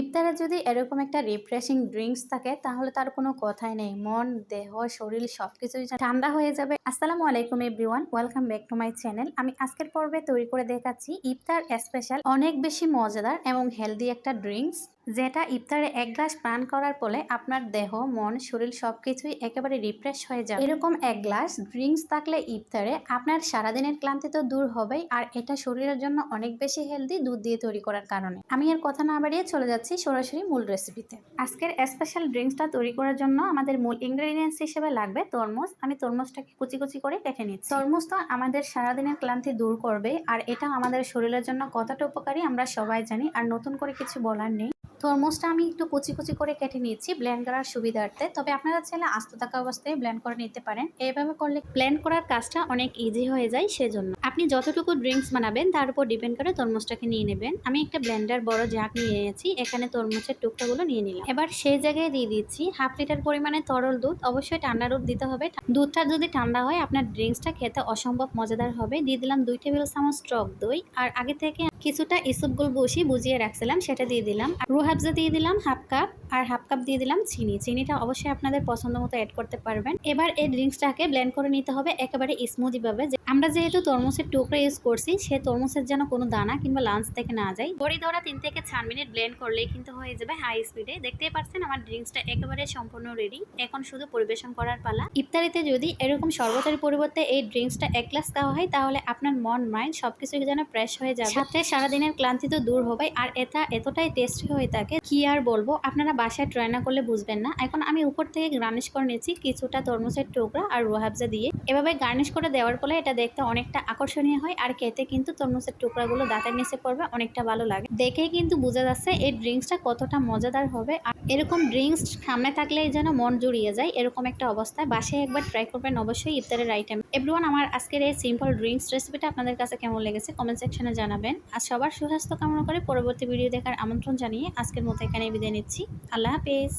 ইফতারে যদি এরকম একটা রিফ্রেশিং ড্রিঙ্কস থাকে, তাহলে তার কোনো কথাই নেই। মন, দেহ, শরীর সব কিছুই ঠান্ডা হয়ে যাবে। আসসালামু আলাইকুম everyone welcome back to my channel আমি আজকের পর্বে তৈরি করে দেখাচ্ছি ইফতার স্পেশাল অনেক বেশি মজাদার এবং হেলদি একটা ড্রিঙ্কস যেটা ইফতারে এক গ্লাস পান করার ফলে আপনার দেহ, মন, শরীর সবকিছুই একেবারে রিফ্রেশ হয়ে যাবে। এরকম এক গ্লাস ড্রিঙ্কস থাকলে ইফতারে আপনার সারাদিনের ক্লান্তি তো দূর হবেই, আর এটা শরীরের জন্য অনেক বেশি হেলদি দুধ দিয়ে তৈরি করার কারণে। আমি এর কথা না বাড়িয়ে চলে যাচ্ছি সরাসরি মূল রেসিপিতে আজকের স্পেশাল ড্রিঙ্কসটা তৈরি করার জন্য আমাদের মূল ইনগ্রেডিয়েন্টস হিসেবে লাগবে তরমুজ। আমি তরমুজটাকে কুচি কুচি করে কেটে নিচ্ছি। তরমুজ তো আমাদের সারাদিনের ক্লান্তি দূর করবে আর এটা আমাদের শরীরের জন্য কতটা উপকারী আমরা সবাই জানি, আর নতুন করে কিছু বলার নেই। তরমুজটা আমি একটু কুচি কুচি করে কেটে নিয়েছি ব্লেন্ড করার সুবিধার্থে। তবে আপনারা চাইলে আস্ত থাকা অবস্থায় ব্লেন্ড করে নিতে পারেন। এইভাবে করলে ব্লেন্ড করার কাজটা অনেক ইজি হয়ে যায়, সেজন্য। আপনি যতটুকু ড্রিঙ্কস বানাবেন, তার উপর ডিপেন্ড করে তরমুজটাকে নিয়ে নেবেন। আমি একটা ব্লেন্ডার বড় জাগ নিয়ে নিয়েছি এখানে তরমুজের টুকটাগুলো নিয়ে নিলাম। এবার সেই জায়গায় দিয়ে দিচ্ছি হাফ লিটার পরিমাণে তরল দুধ। অবশ্যই ঠান্ডা দুধ দিতে হবে। দুধটা যদি ঠান্ডা হয়, আপনার ড্রিঙ্কসটা খেতে অসম্ভব মজাদার হবে। দিয়ে দিলাম দুই টেবিল চামচ টক দই। আর আগে থেকে কিছুটা ইসবগুল বসি বুঝিয়ে রাখছিলাম, সেটা দিয়ে দিলাম। আর রুহাবজা দিয়ে দিলাম হাফ কাপ। আর হাফ কাপ দিয়ে দিলাম চিনি। চিনিটা অবশ্যই আপনাদের পছন্দ মতো অ্যাড করতে পারবেন। এবার এই ড্রিঙ্কসটাকে ব্লেন্ড করে নিতে হবে একেবারে স্মুদিভাবে আমরা যেহেতু তরমুজের টুকরা ইউজ করছি, সে তরমুজের যেন কোনো দানা কিংবা লাঞ্চ থেকে না যায়। বড়ি ধরা তিন থেকে চার মিনিট ব্লেন্ড করলেই কিন্তু হয়ে যাবে হাই স্পিডে দেখতেই পাচ্ছেন আমার ড্রিঙ্কসটা একেবারে সম্পূর্ণ রেডি এখন শুধু পরিবেশন করার পালা। ইফতারিতে যদি এরকম শরবতের পরিবর্তে এই ড্রিঙ্কসটা এক গ্লাস খাওয়া হয়, তাহলে আপনার মন মাইন্ড সবকিছু যেন ফ্রেশ হয়ে যাবে। সারাদিনের ক্লান্তি তো দূর হবে আর এটা এতটাই টেস্টি হয়ে থাকে, কি আর বলব? আপনারা বাসায় ট্রাই না করলে বুঝবেন না। এখন আমি উপর থেকে গার্নিশ করে নিয়েছি কিছুটা তরমুজের টুকরা আর রোহাবজা দিয়ে। এভাবে গার্নিশ করে দেওয়ার ফলে এটা দেখতে অনেকটা আকর্ষণীয় হয় আর খেতে কিন্তু তরমুজের টুকরাগুলো দাঁতের নিচে পড়বে, অনেকটা ভালো লাগে। দেখেই কিন্তু বোঝা যাচ্ছে এই ড্রিঙ্কসটা কতটা মজাদার হবে। আর এরকম ড্রিঙ্কস সামনে থাকলে যেন মন জুড়িয়ে যায়, এরকম একটা অবস্থায় বাসায় একবার ট্রাই করবেন অবশ্যই ইফতারের আইটেম এভরিওয়ান আমার আজকের এই সিম্পল ড্রিঙ্কস রেসিপিটা আপনাদের কাছে কেমন লেগেছে কমেন্ট সেকশনে জানাবেন। আর সবার সুস্বাস্থ্য কামনা করে পরবর্তী ভিডিও দেখার আমন্ত্রণ জানিয়ে আজকের মতো এখানে বিদায় নিচ্ছি। আল্লাহ হাফেজ।